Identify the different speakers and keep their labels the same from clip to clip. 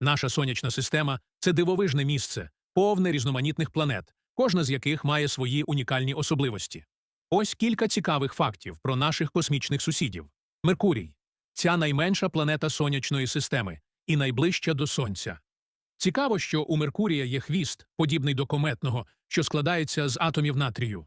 Speaker 1: Наша сонячна система це дивовижне місце, повне різноманітних планет, кожна з яких має свої унікальні особливості. Ось кілька цікавих фактів про наших космічних сусідів. Меркурій ця найменша планета сонячної системи і найближча до Сонця. Цікаво, що у Меркурія є хвіст, подібний до кометного, що складається з атомів натрію.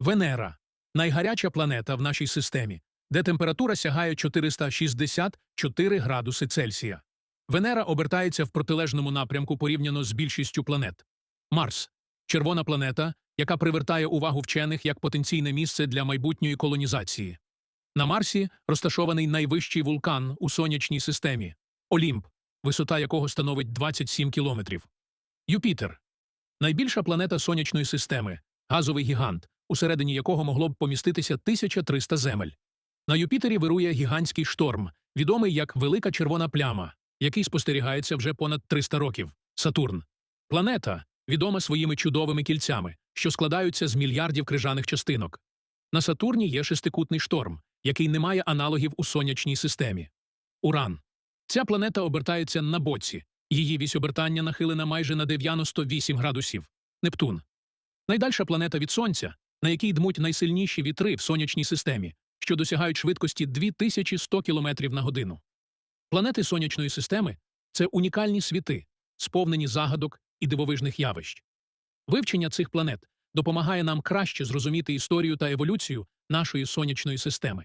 Speaker 1: Венера найгаряча планета в нашій системі, де температура сягає 464 градуси Цельсія. Венера обертається в протилежному напрямку порівняно з більшістю планет. Марс червона планета, яка привертає увагу вчених як потенційне місце для майбутньої колонізації. На Марсі розташований найвищий вулкан у сонячній системі Олімп, висота якого становить 27 кілометрів. Юпітер найбільша планета сонячної системи, газовий гігант, усередині якого могло б поміститися 1300 земель. На Юпітері вирує гігантський шторм, відомий як Велика червона пляма, який спостерігається вже понад 300 років Сатурн. Планета відома своїми чудовими кільцями, що складаються з мільярдів крижаних частинок. На Сатурні є шестикутний шторм, який не має аналогів у сонячній системі. Уран. Ця планета обертається на боці. Її вісь обертання нахилена майже на 98 градусів. Нептун. Найдальша планета від Сонця, на якій дмуть найсильніші вітри в сонячній системі, що досягають швидкості 2100 км на годину. Планети сонячної системи це унікальні світи, сповнені загадок і дивовижних явищ. Вивчення цих планет допомагає нам краще зрозуміти історію та еволюцію нашої сонячної системи.